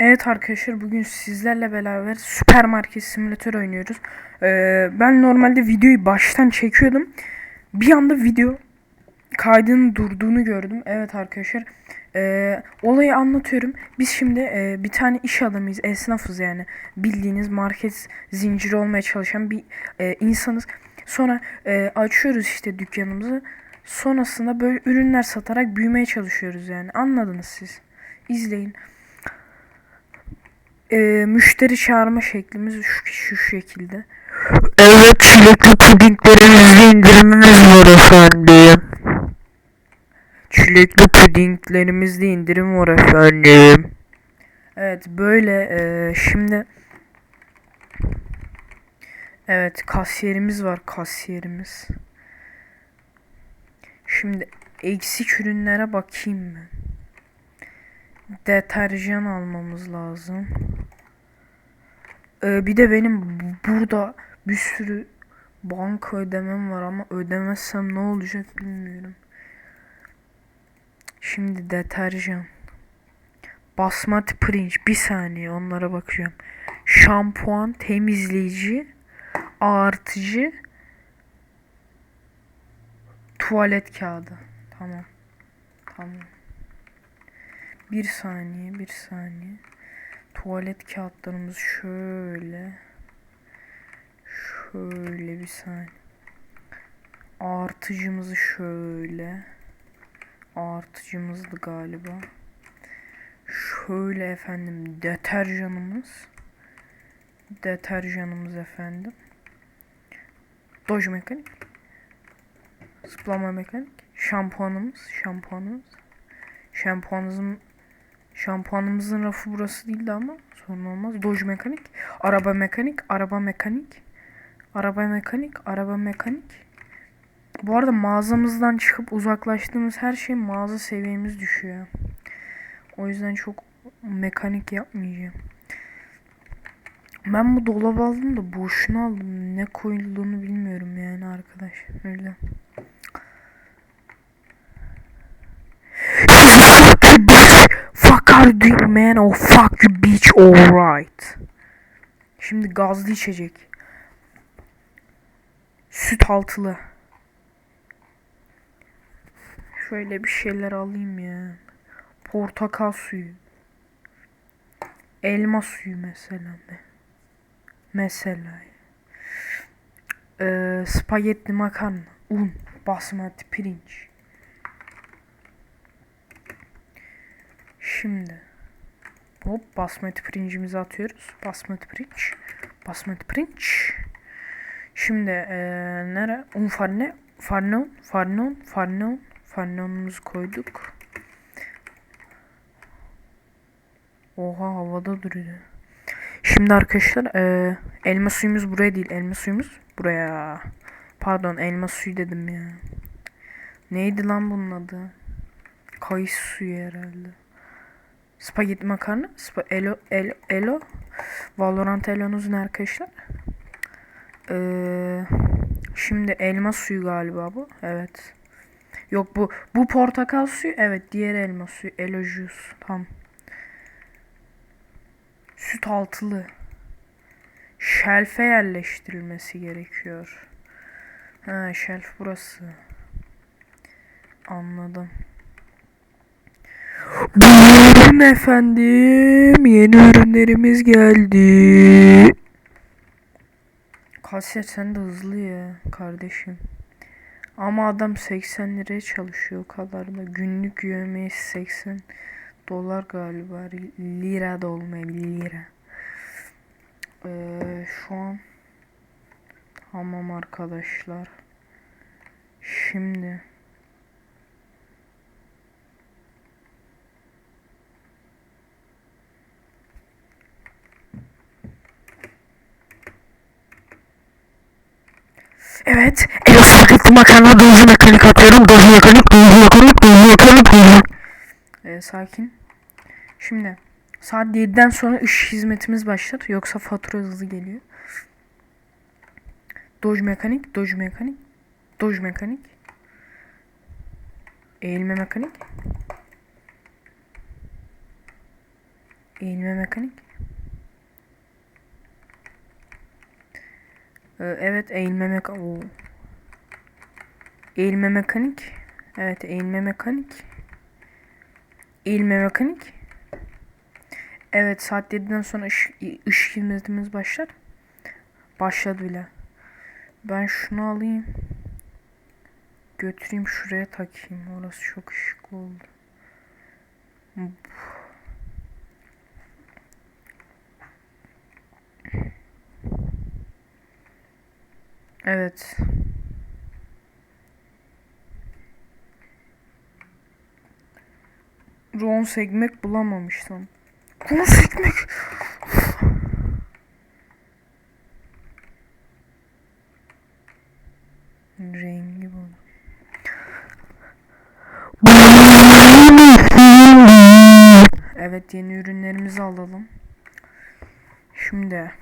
Evet arkadaşlar bugün sizlerle beraber süpermarket simülatör oynuyoruz. Ee, ben normalde videoyu baştan çekiyordum. Bir anda video kaydının durduğunu gördüm. Evet arkadaşlar ee, olayı anlatıyorum. Biz şimdi ee, bir tane iş adamıyız, esnafız yani. Bildiğiniz market zinciri olmaya çalışan bir ee, insanız. Sonra ee, açıyoruz işte dükkanımızı. Sonrasında böyle ürünler satarak büyümeye çalışıyoruz yani. Anladınız siz. İzleyin. Ee, müşteri çağırma şeklimiz şu, şu şekilde. Evet çilekli pudinglerimizde indirimimiz var efendim. Çilekli pudinglerimizde indirim var efendim. Evet böyle ee, şimdi Evet kasiyerimiz var kasiyerimiz. Şimdi eksik ürünlere bakayım mı? Deterjan almamız lazım. Ee, bir de benim bu- burada bir sürü banka ödemem var ama ödemezsem ne olacak bilmiyorum. Şimdi deterjan. Basmati pirinç. Bir saniye onlara bakacağım. Şampuan, temizleyici, ağartıcı, tuvalet kağıdı. Tamam. Tamam. Bir saniye, bir saniye. Tuvalet kağıtlarımız şöyle. Şöyle bir saniye. Artıcımızı şöyle. Artıcımızdı galiba. Şöyle efendim deterjanımız. Deterjanımız efendim. Doj mekanik. Zıplama mekanik. Şampuanımız. Şampuanımız. Şampuanımızın Şampuanımızın rafı burası değildi ama sorun olmaz. Doj mekanik, araba mekanik, araba mekanik, araba mekanik, araba mekanik. Bu arada mağazamızdan çıkıp uzaklaştığımız her şey mağaza seviyemiz düşüyor. O yüzden çok mekanik yapmayacağım. Ben bu dolabı aldım da boşuna aldım. Ne koyulduğunu bilmiyorum yani arkadaş. Öyle. Doing man? Oh fuck you bitch alright. Şimdi gazlı içecek. Süt altılı. Şöyle bir şeyler alayım ya. Portakal suyu. Elma suyu mesela. Mesela. Ee, spagetti makarna. Un. Basmati pirinç. Şimdi hop basmati pirincimizi atıyoruz. Basmati pirinç. Basmati pirinç. Şimdi eee nere? Un farne. Farnon. Farnon. Farnon. Farnonumuzu koyduk. Oha havada duruyor. Şimdi arkadaşlar eee, elma suyumuz buraya değil. Elma suyumuz buraya. Pardon elma suyu dedim ya. Neydi lan bunun adı? Kayısı suyu herhalde. Spagetti makarna. Spa elo, elo, elo. Valorant Elo'nuz ne arkadaşlar? Ee, şimdi elma suyu galiba bu. Evet. Yok bu. Bu portakal suyu. Evet diğer elma suyu. Elo juice. Tamam. Süt altılı. Şelfe yerleştirilmesi gerekiyor. Ha şelf burası. Anladım. Buyurun efendim. Yeni ürünlerimiz geldi. Kasiyer sen de hızlı ya kardeşim. Ama adam 80 liraya çalışıyor o kadar da. Günlük yövmeyesi 80 dolar galiba. Lira da olmayabilir lira. Ee, şu an tamam arkadaşlar. Şimdi Evet. Elo spagetti makarna dozu mekanik atıyorum. Dozu mekanik, dozu mekanik, dozu mekanik, dozu Ee, sakin. Şimdi saat 7'den sonra ışık hizmetimiz başlar. Yoksa fatura hızlı geliyor. Doj mekanik, doj mekanik, doj mekanik. Eğilme mekanik. Eğilme mekanik. Evet eğilme mekanik. Eğilme mekanik. Evet eğilme mekanik. Eğilme mekanik. Evet saat 7'den sonra ışık, ışık hizmetimiz başlar. Başladı bile. Ben şunu alayım. Götüreyim şuraya takayım. Orası çok ışıklı oldu. Evet. Rons ekmek bulamamıştım. Rons ekmek. Rengi bu. Evet yeni ürünlerimizi alalım. Şimdi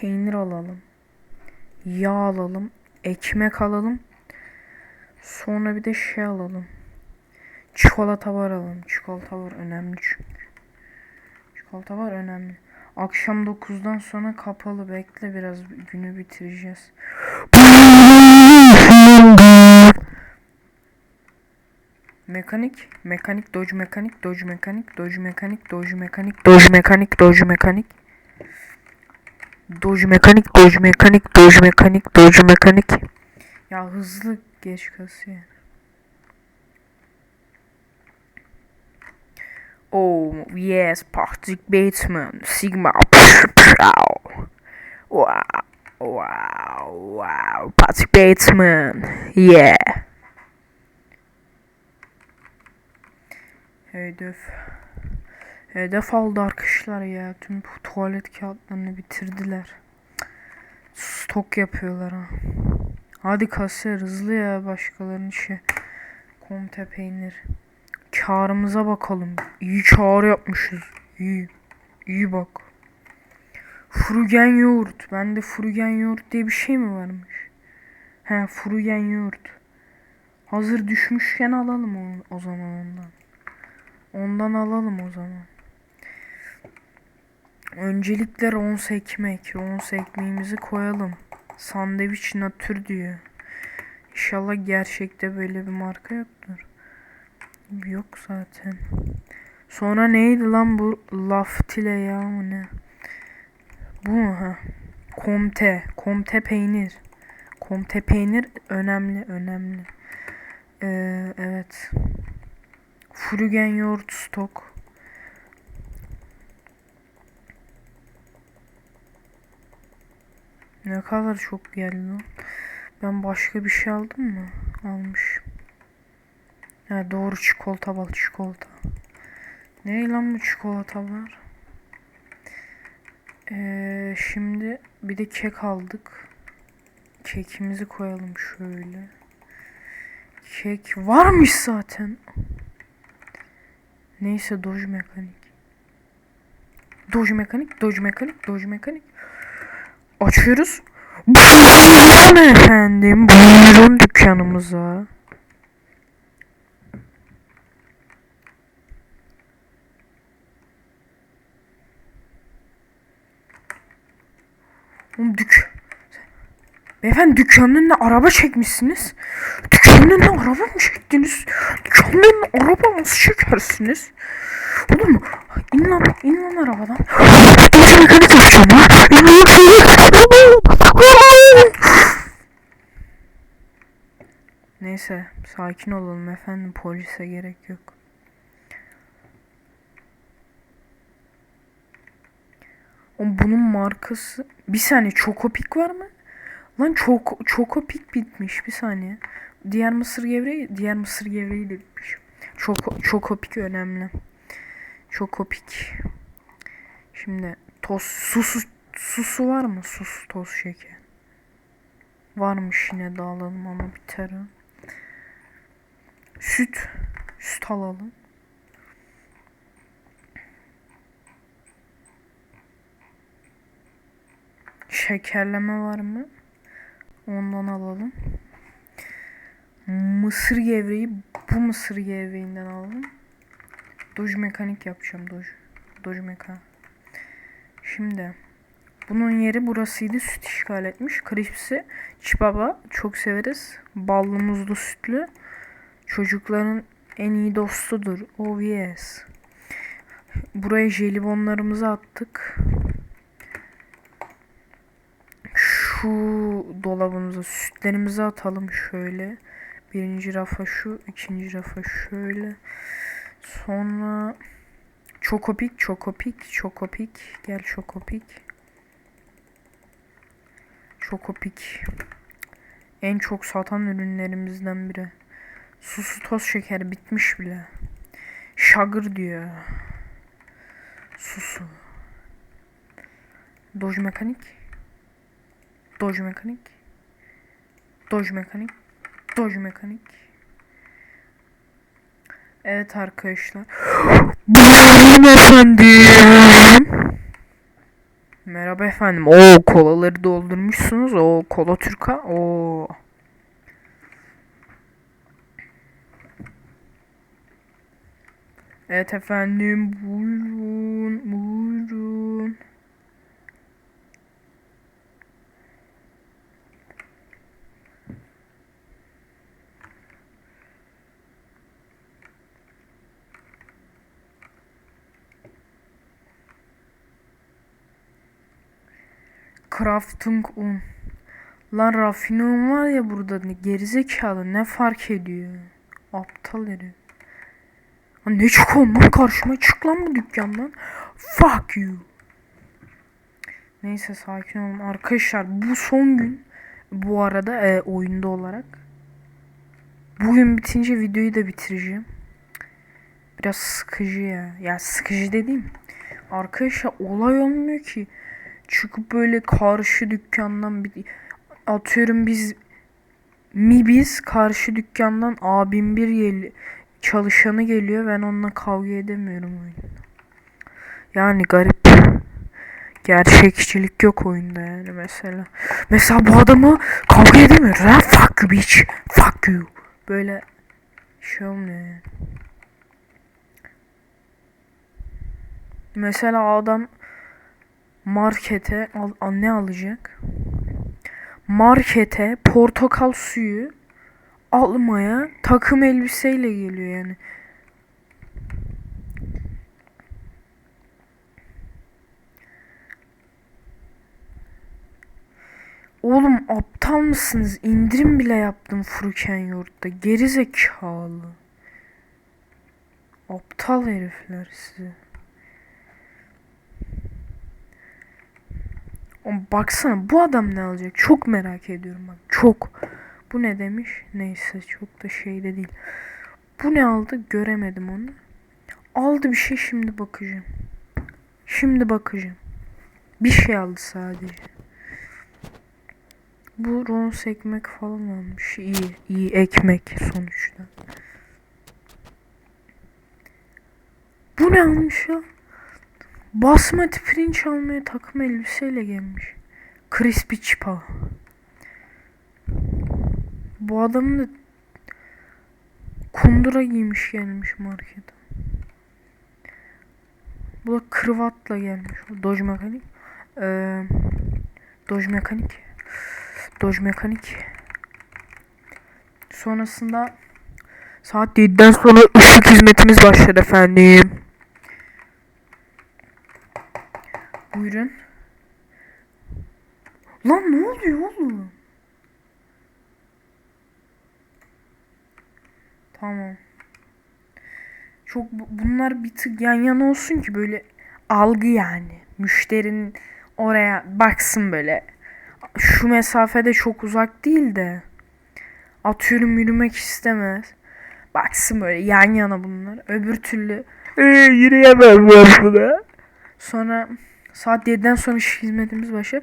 peynir alalım. Yağ alalım. Ekmek alalım. Sonra bir de şey alalım. Çikolata var alalım. Çikolata var önemli çünkü. Çikolata var önemli. Akşam 9'dan sonra kapalı bekle biraz günü bitireceğiz. Mekanik, mekanik, doge mekanik, doge mekanik, doge mekanik, doge mekanik, doge mekanik, doge mekanik. Doge mekanik, doge mekanik, doge mekanik, doge mekanik. Ya hızlı geç kasıyor. Oh yes, Patrick Bateman, Sigma. Wow, wow, wow, Patrick Bateman, yeah. Hedef. Hedef aldı arkadaşlar ya. Tüm tuvalet kağıtlarını bitirdiler. Stok yapıyorlar ha. Hadi kasiyer hızlı ya başkalarının işi. Komte peynir. Karımıza bakalım. İyi kar yapmışız. İyi. İyi bak. Frugen yoğurt. Bende frugen yoğurt diye bir şey mi varmış? He frugen yoğurt. Hazır düşmüşken alalım o, o zaman ondan. Ondan alalım o zaman. Öncelikle rons ekmek. Rons ekmeğimizi koyalım. Sandviç natür diyor. İnşallah gerçekte böyle bir marka yoktur. Yok zaten. Sonra neydi lan bu laftile ya mı ne? Bu mu ha? Komte. Komte peynir. Komte peynir önemli önemli. Ee, evet. Frugen yoğurt stok. Ne kadar çok geldi lan. Ben başka bir şey aldım mı? Almışım. Ha doğru çikolata bal çikolata. Ne lan bu çikolata var? Ee, şimdi bir de kek aldık. Kekimizi koyalım şöyle. Kek varmış zaten. Neyse Doge mekanik. Doge mekanik, Doge mekanik, Doge mekanik. Açıyoruz. Buyurun efendim, buyurun dükkanımıza. Oğlum dük... Beyefendi dükkanın önüne araba çekmişsiniz. Dükkanın önüne araba mı çektiniz? Dükkanın önüne araba nasıl çekersiniz? Oğlum in lan, in lan arabadan. Doge mekanik yapacağım ha. Neyse sakin olalım efendim polise gerek yok. Oğlum bunun markası bir saniye Chocopik var mı? Lan çok Chocopik bitmiş bir saniye. Diğer mısır gevreği diğer mısır gevreği de bitmiş. Choco Chocopik önemli. Chocopik. Şimdi toz susu susu var mı? Sus toz şeker. Varmış yine de alalım ama biter o. Süt. Süt alalım. Şekerleme var mı? Ondan alalım. Mısır gevreği bu mısır gevreğinden alalım. Doge mekanik yapacağım. Doge. Doge meka. Şimdi bunun yeri burasıydı. Süt işgal etmiş. Crisps'i Çibaba çok severiz. Ballı muzlu sütlü. Çocukların en iyi dostudur. Oh yes. Buraya jelibonlarımızı attık. Şu dolabımıza sütlerimizi atalım şöyle. Birinci rafa şu, ikinci rafa şöyle. Sonra Çokopik, Çokopik, Çokopik. Gel Çokopik. Çokopik. En çok satan ürünlerimizden biri. Susu toz şeker bitmiş bile. Sugar diyor. Susu. Doge mekanik. Doge mekanik. Doge mekanik. Doge mekanik. Evet arkadaşlar. Buyurun efendim. Merhaba efendim. O kolaları doldurmuşsunuz. O kola Türka. O. Evet efendim. Buyurun. Buyurun. Crafting un. Lan rafine un var ya burada ne gerizekalı ne fark ediyor? Aptal herif. Lan ne çık ondan karşıma çık lan bu dükkandan. Fuck you. Neyse sakin olun arkadaşlar bu son gün bu arada e, oyunda olarak. Bugün bitince videoyu da bitireceğim. Biraz sıkıcı ya. Ya sıkıcı dediğim. Arkadaşlar olay olmuyor ki. Çıkıp böyle karşı dükkandan bir atıyorum biz mi biz karşı dükkandan abim bir gel çalışanı geliyor ben onunla kavga edemiyorum oyunda. Yani garip. Gerçekçilik yok oyunda yani mesela. Mesela bu adamı kavga edemiyoruz ha fuck you bitch fuck you. Böyle şey olmuyor yani. Mesela adam markete al, ne alacak? Markete portakal suyu almaya takım elbiseyle geliyor yani. Oğlum aptal mısınız? İndirim bile yaptım Fruken Yurt'ta. Geri zekalı. Aptal herifler. Oğlum baksana bu adam ne alacak? Çok merak ediyorum bak. Çok. Bu ne demiş? Neyse çok da şey de değil. Bu ne aldı? Göremedim onu. Aldı bir şey şimdi bakacağım. Şimdi bakacağım. Bir şey aldı sadece. Bu rons ekmek falan almış. İyi, iyi ekmek sonuçta. Bu ne almış ya? Basmati pirinç almaya takım elbiseyle gelmiş. Crispy çipa. Bu adamın da kundura giymiş gelmiş markete. Bu da kravatla gelmiş. Dodge mekanik. Ee, Dodge mekanik. Dodge mekanik. Sonrasında saat 7'den sonra ışık hizmetimiz başladı efendim. Buyurun. Lan ne oluyor oğlum? Tamam. Çok bu- bunlar bir tık yan yana olsun ki böyle algı yani. Müşterinin oraya baksın böyle. Şu mesafede çok uzak değil de. Atıyorum yürümek istemez. Baksın böyle yan yana bunlar. Öbür türlü "Ee, yürüyemem ben buna. Sonra saat 7'den sonra hizmetimiz başlar.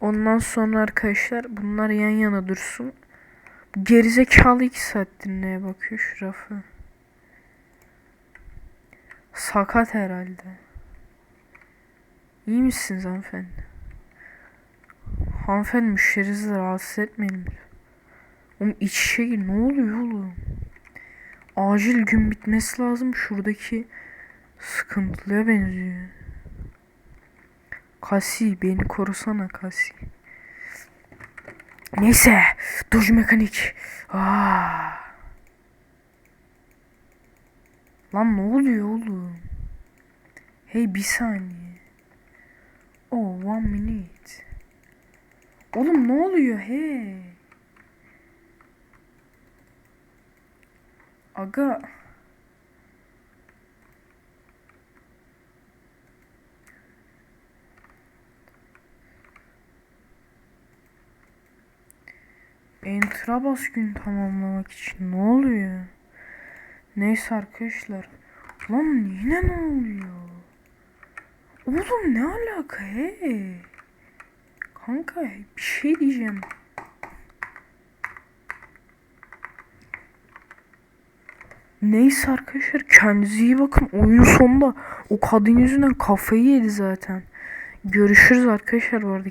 Ondan sonra arkadaşlar bunlar yan yana dursun. Gerizekalı 2 saattir neye bakıyor şu rafı. Sakat herhalde. İyi misiniz hanımefendi? Hanımefendi müşterinizi rahatsız etmeyin. Oğlum iç gir. Ne oluyor oğlum? acil gün bitmesi lazım. Şuradaki sıkıntılıya benziyor. Kasi beni korusana Kasi. Neyse. Doji mekanik. Aa. Lan ne oluyor oğlum? Hey bir saniye. Oh one minute. Oğlum ne oluyor hey? Aga. Enter'a bas gün tamamlamak için ne oluyor? Neyse arkadaşlar. Lan yine ne oluyor? Oğlum ne alaka he? Kanka bir şey diyeceğim. Neyse arkadaşlar kendinize iyi bakın. Oyun sonunda o kadın yüzünden kafayı yedi zaten. Görüşürüz arkadaşlar bu arada.